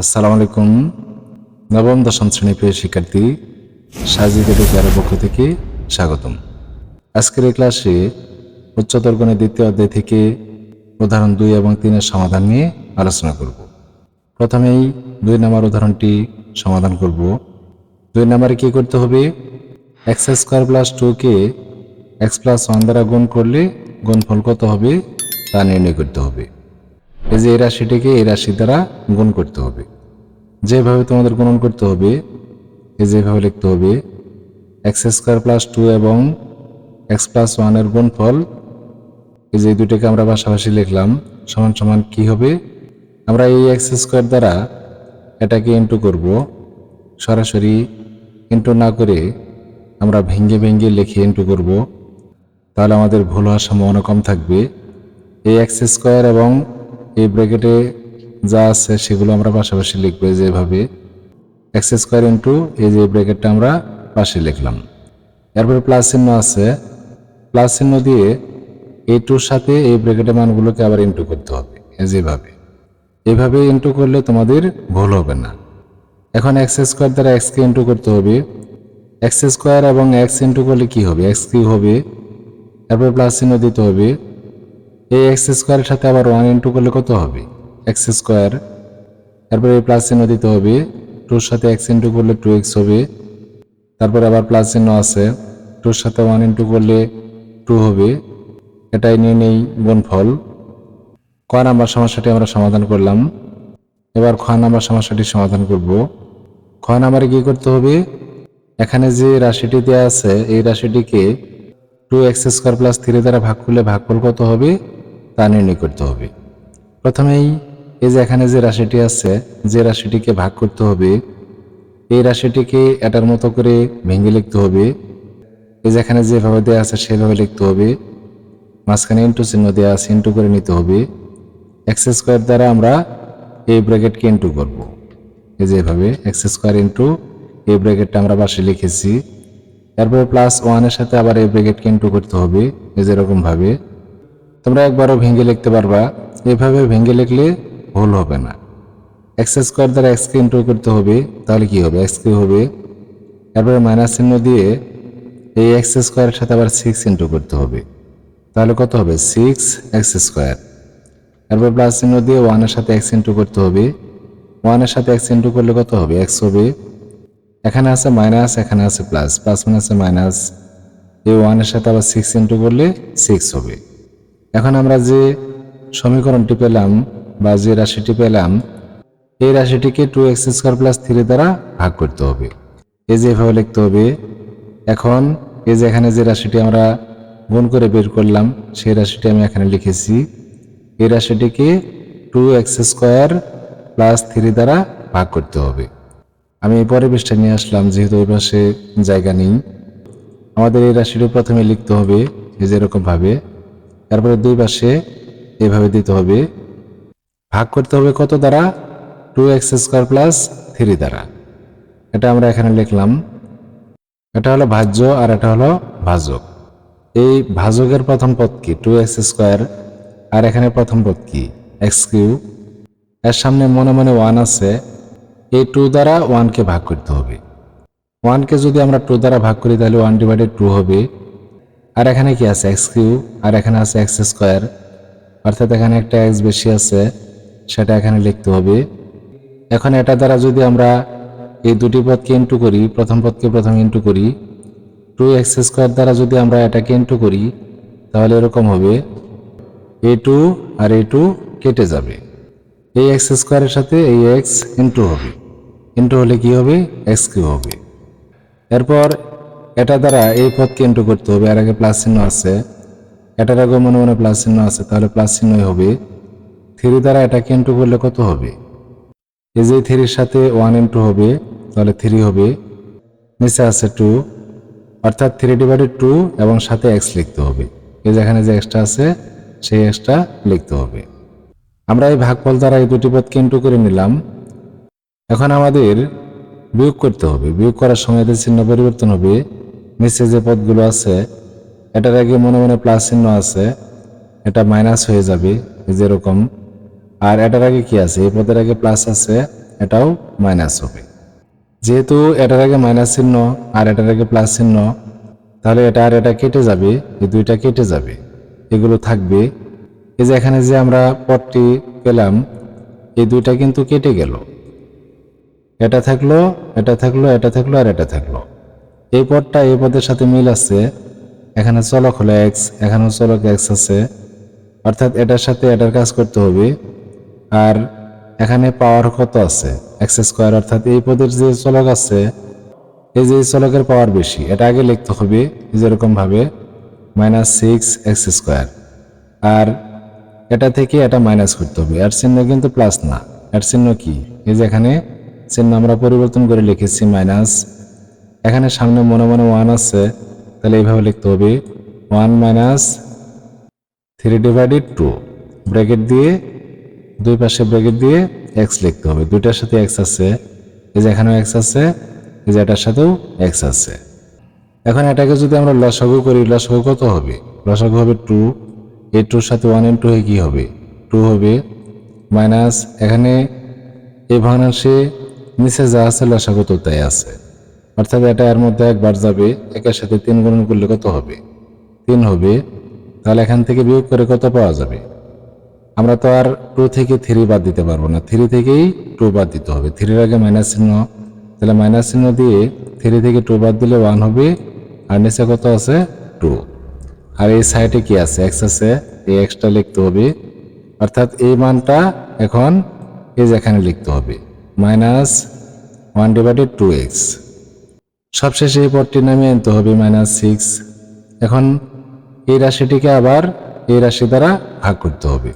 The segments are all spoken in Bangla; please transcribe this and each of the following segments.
আসসালামু আলাইকুম। নবম, দশম শ্রেণি প্রিয় শিক্ষার্থী, সাজিদ এডুকেয়ারের পক্ষ থেকে স্বাগতম। আজকের এই ক্লাসে উচ্চতর গণের দ্বিতীয় অধ্যায় থেকে উদাহরণ দুই এবং তিনের সমাধান নিয়ে আলোচনা করব। প্রথমেই দুই নম্বর উদাহরণটি সমাধান করব। দুই নম্বরে কী করতে হবে? এক্স স্কোয়ার প্লাস টুকে এক্স প্লাস ওয়ান দ্বারা গুণ করলে গুণফল কত হবে? তা নির্ণয় করতে হবে। এই যে এই রাশিটিকে এই রাশি দ্বারা গুণ করতে হবে। যেভাবে তোমাদের গুণন করতে হবে, এই যেভাবে লিখতে হবে এক্স স্কোয়ার প্লাস টু এবং এক্স প্লাস ওয়ানের গুণফল, এই যে দুটোকে আমরা পাশাপাশি লিখলাম, সমান সমান কি হবে? আমরা এই এক্স স্কোয়ার দ্বারা এটাকে ইন্টু করব। সরাসরি ইন্টু না করে আমরা ভেঙ্গে ভেঙ্গে লিখে ইন্টু করব। তাহলে আমাদের ভুল হওয়ার সম্ভাবনা কম থাকবে। এই এক্স স্কোয়ার এবং এই ব্র্যাকেটে যা আছে সেগুলো আমরা পাশাপাশি লিখব যেভাবে এক্স স্কোয়ার ইন্টু এই যে ব্র্যাকেটটা আমরা পাশে লিখলাম। এরপরে প্লাস চিহ্ন আছে। প্লাস চিহ্ন দিয়ে এই টুর সাথে এই ব্র্যাকেটের মানগুলোকে আবার ইন্টু করতে হবে যেভাবে এভাবে। ইন্টু করলে তোমাদের ভুল হবে না। এখন এক্স স্কোয়ার দ্বারা এক্সকে ইন্টু করতে হবে। এক্স স্কোয়ার এবং এক্স ইন্টু করলে কি হবে? এক্স কি হবে। এরপরে প্লাস চিহ্ন দিতে হবে। এই এক্স স্কোয়ারের সাথে আবার ওয়ান ইন্টু করলে কত হবে? এক্স স্কোয়ার, তারপরে এই প্লাস চিহ্ন দিতে হবে। টুর সাথে এক্স ইন্টু করলে টু এক্স হবে। তারপরে আবার প্লাস চিহ্ন আছে। টুর সাথে ওয়ান ইন্টু করলে টু হবে। এটাই নিয়ে নেই গুণফল। ক নাম্বার সমস্যাটি আমরা সমাধান করলাম। এবার খ নাম্বার সমস্যাটি সমাধান করব। খ নাম্বারে কী করতে হবে? এখানে যে রাশিটি দেওয়া আছে, এই রাশিটিকে two X square plus three দ্বারা ভাগ করলে ভাগফল কত হবে? তা নির্ণয় করতে হবে। প্রথমেই এই যে এখানে যে রাশিটি আছে, যে রাশিটিকে ভাগ করতে হবে, এই রাশিটিকে এটার মতো করে ভেঙে লিখতে হবে। এই যে এখানে যেভাবে দেওয়া আছে, সেভাবে লিখতে হবে। মাঝখানে ইন্টু চিহ্ন দেওয়া আছে ইন্টু করে নিতে হবে। এক্স স্কোয়ার দ্বারা আমরা এই ব্র্যাকেটকে ইন্টু করব। এই যে এভাবে এক্স স্কোয়ার ইন্টু এই ব্র্যাকেটটা আমরা পাশে লিখেছি। তারপরে প্লাস ওয়ানের সাথে আবার এই ব্র্যাকেটকে ইন্টু করতে হবে। এই যেরকম ভাবে তোমরা একবারও ভেঙে লিখতে পারবা, এভাবে ভেঙে লিখলে ভুল হবে না। এক্স স্কোয়ার দ্বারা এক্সকে ইন্টু করতে হবে, তাহলে কি হবে? এক্স হবে তারপরে মাইনাস চিহ্ন দিয়ে এই এক্স স্কোয়ারের সাথে আবার সিক্স ইন্টু করতে হবে। তাহলে কত হবে? সিক্স এক্স স্কোয়ার তারপর প্লাস চিহ্ন দিয়ে ওয়ানের সাথে এক্স ইন্টু করতে হবে। ওয়ানের সাথে এক্স ইন্টু করলে কত হবে? এক্স হবে, এখানে আছে মাইনাস এখানে আছে প্লাস প্লাস আছে মাইনাস এই ওয়ানের সাথে আবার সিক্স ইন্টু করলে সিক্স হবে। এখন আমরা যে সমীকরণটি পেলাম বা যে রাশিটি পেলাম, এই রাশিটিকে two X square plus three দ্বারা ভাগ করতে হবে। এই যে এভাবে লিখতে হবে, এখন এই যে এখানে যে রাশিটি আমরা গুণ করে বের করলাম, সেই রাশিটি আমি এখানে লিখেছি। এই রাশিটিকে two X square plus three দ্বারা ভাগ করতে হবে। আমি এই পরের পৃষ্ঠা নিয়ে আসলাম, যেহেতু ওই পাশে জায়গা নেই। আমাদের এই রাশিটি প্রথমে লিখতে হবে, এই যে এরকম ভাবে তারপরে দুই পাশে এভাবে দিতে হবে। ভাগ করতে হবে কত দ্বারা? Two X square plus three দ্বারা। এটা আমরা এখানে লিখলাম। এটা হলো ভাজ্য আর এটা হলো ভাজক। এই ভাজকের প্রথম পদ কি? টু এক্স স্কোয়ার আর এখানে প্রথম পদ কি? এক্স কিউ এর সামনে মনে মনে ওয়ান আছে। এই টু দ্বারা ওয়ানকে ভাগ করতে হবে। ওয়ানকে যদি আমরা টু দ্বারা ভাগ করি, তাহলে ওয়ান ডিভাইডেড টু হবে। আর এখানে কি আছে? এক্স কিউ আর এখানে আছে এক্স স্কোয়ার। অর্থাৎ এখানে একটা এক্স বেশি আছে, সেটা এখানে লিখতে হবে। এখন এটা দ্বারা যদি আমরা এই দুটি পদকে ইন্টু করি, প্রথম পদকে প্রথম ইন্টু করি টু এক্স স্কোয়ার দ্বারা যদি আমরা এটাকে ইন্টু করি, তাহলে এরকম হবে। এ টু আর এ টু কেটে যাবে। এই এক্স স্কোয়ারের সাথে এই এক্স ইন্টু হবে। ইন্টু হলে কি হবে? এক্স কিউ হবে। এরপর এটা দ্বারা এই পদকে ইন্টু করতে হবে আর আগে প্লাস চিহ্ন আছে। এটার আগে মনে মনে প্লাস চিহ্ন আছে, তাহলে প্লাস চিহ্নই হবে। থ্রি দ্বারা এটাকে ইন্টু করলে কত হবে? এই যে থ্রির সাথে ওয়ান ইন্টু হবে, তাহলে থ্রি হবে। নিচে আছে টু অর্থাৎ থ্রি ডিভাইডেড টু এবং সাথে এক্স লিখতে হবে। এই যেখানে যে এক্সট্রা আছে, সেই এক্সট্রা লিখতে হবে। আমরা এই ভাগফল দ্বারা এই দুটি পদকে ইন্টু করে নিলাম। এখন আমাদের বিয়োগ করতে হবে। বিয়োগ করার সময় এদের চিহ্ন পরিবর্তন হবে। নিচে যে পদগুলো আছে, এটার আগে মনে মনে প্লাস চিহ্ন আছে, এটা মাইনাস হয়ে যাবে যেরকম আর এটার আগে কি আছে? এই পদের আগে প্লাস আছে, এটাও মাইনাস হবে। যেহেতু এটার আগে মাইনাস চিহ্ন আর এটার আগে প্লাস চিহ্ন, তাহলে এটা আর এটা কেটে যাবে, এই দুইটা কেটে যাবে, এগুলো থাকবে। এই যে এখানে যে আমরা পটটি পেলাম, এই দুইটা কিন্তু কেটে গেল। এটা থাকল এটা থাকল এটা থাকল, আর এটা থাকল। এই পদটা এই পদের সাথে মিল আছে। এখানে চলক হলো এক্স এখানেও চলক এক্স আছে। অর্থাৎ এটার সাথে এটার কাজ করতে হবে। আর এখানে পাওয়ার কত আছে? এক্স স্কোয়ার অর্থাৎ এই পদের যে চলক আছে, এই যে চলকের পাওয়ার বেশি, এটা আগে লিখতে হবে যেরকমভাবে মাইনাস সিক্স এক্স স্কোয়ার আর এটা থেকে এটা মাইনাস করতে হবে। এর চিহ্ন কিন্তু প্লাস না। এর চিহ্ন কি? এই যে এখানে চিহ্ন আমরা পরিবর্তন করে লিখেছি মাইনাস এখানে সামনে মনে মনে ওয়ান আছে, তাহলে এইভাবে লিখতে হবে one minus three divided two bracket দিয়ে দুই পাশে ব্র্যাকেট দিয়ে এক্স লিখতে হবে। দুইটার সাথে এক্স আছে, এই যে এখানেও এক্স আছে, এই যে এটার সাথেও এক্স আছে। এখন এটাকে যদি আমরা লসাগু করি, লসাগু কত হবে? লসাগু হবে টু এই টুর সাথে ওয়ান ইন্টু হয়ে কী হবে? টু হবে মাইনাস এখানে এই ভগ্নাংশে নিচে যা আছে, লসাগু তো তাই আছে। অর্থাৎ এটা এর মধ্যে একবার যাবে, একের সাথে তিন গুণন করলে কত হবে? তিন হবে, তাহলে এখান থেকে বিয়োগ করে কত পাওয়া যাবে? আমরা তো আর টু থেকে থ্রি বাদ দিতে পারব না। থ্রি থেকেই টু বাদ দিতে হবে। থ্রির আগে মাইনাস চিহ্ন। তাহলে মাইনাস চিহ্ন দিয়ে থ্রি থেকে টু বাদ দিলে ওয়ান হবে, আর নিচে কত আছে? টু আর এই সাইডে কি আছে? এক্স আছে, এই এক্সটা লিখতে হবে। অর্থাৎ এই মানটা এখন এই যে এখানে লিখতে হবে। Minus one divided two X সবশেষে এই পদটি নামিয়ে আনতে হবে মাইনাস সিক্স এখন এই রাশিটিকে আবার এই রাশি দ্বারা ভাগ করতে হবে।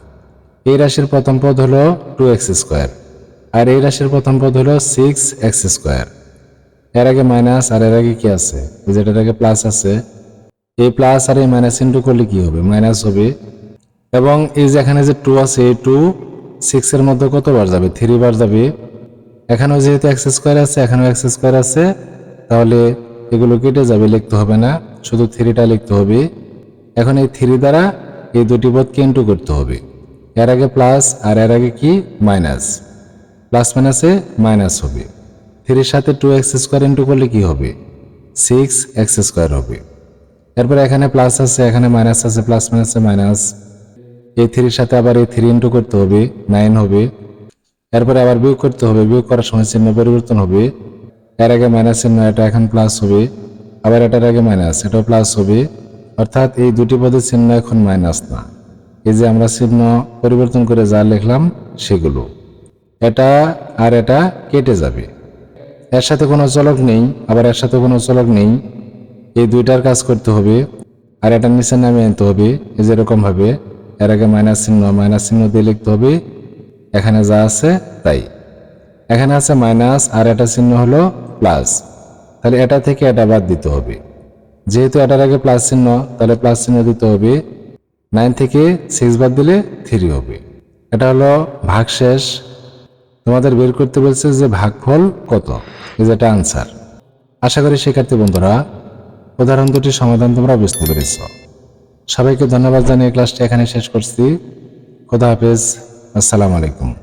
এই রাশির প্রথম পদ হলো টু এক্স স্কোয়ার আর এই রাশির প্রথম পদ হলো সিক্স এক্স স্কোয়ার এর আগে মাইনাস আর এর আগে কি আছে? যেটার আগে প্লাস আছে। এই প্লাস আর এই মাইনাস ইন্টু করলে কি হবে? মাইনাস হবে। এবং এই যে এখানে যে টু আছে, এই টু সিক্স এর মধ্যে কতবার যাবে? থ্রি বার যাবে। এখানেও যেহেতু এক্স স্কোয়ার আছে, এখানেও এক্স স্কোয়ার আছে। তাহলে এগুলো কেটে যাবে, লিখতে হবে না। শুধু থ্রিটা লিখতে হবে। এখন এই থ্রি দ্বারা এই দুটি পদকে ইন্টু করতে হবে। এর আগে প্লাস আর এর আগে কি? মাইনাস। প্লাস মাইনাসে মাইনাস হবে। থ্রির সাথে টু এক্স স্কোয়ার ইন্টু করলে কি হবে? সিক্স এক্স স্কোয়ার হবে। এরপরে এখানে প্লাস আছে, এখানে মাইনাস আছে, প্লাস মাইনাসে মাইনাস। এই থ্রির সাথে আবার এই থ্রি ইন্টু করতে হবে, নাইন হবে। এরপরে আবার বিয়োগ করতে হবে, বিয়োগ করার সময় চিহ্ন পরিবর্তন হবে। এর আগে মাইনাস চিহ্ন এটা এখন প্লাস হবে, আবার এটার আগে মাইনাস এটাও প্লাস হবে। অর্থাৎ এই দুটি পদের চিহ্ন এখন মাইনাস না। এই যে আমরা চিহ্ন পরিবর্তন করে যা লিখলাম সেগুলো। এটা আর এটা কেটে যাবে। এর সাথে কোনো চলক নেই, আবার এর সাথে কোনো চলক নেই। এই দুইটার কাজ করতে হবে, আর এটা নিচে নামে আনতে হবে, এই যেরকম ভাবে এর আগে মাইনাস চিহ্ন মাইনাস চিহ্ন দিয়ে লিখতে হবে। এখানে যা আছে তাই। এখানে আছে মাইনাস আর এটা চিহ্ন হলো প্লাস। তাহলে এটা থেকে এটা বাদ দিতে হবে। যেহেতু এটার আগে প্লাস চিহ্ন, তাহলে প্লাস চিহ্ন দিতে হবে। নাইন থেকে সিক্স বাদ দিলে থ্রি হবে। এটা হলো ভাগ শেষ। তোমাদের বের করতে বলছে যে ভাগফল কত? যেটা আনসার আশা করি শিক্ষার্থী বন্ধুরা, উদাহরণ দুটির সমাধান তোমরা বুঝতে পেরেছ। সবাইকে ধন্যবাদ জানিয়ে ক্লাসটি এখানে শেষ করছি। খোদা হাফেজ। আসসালামু আলাইকুম।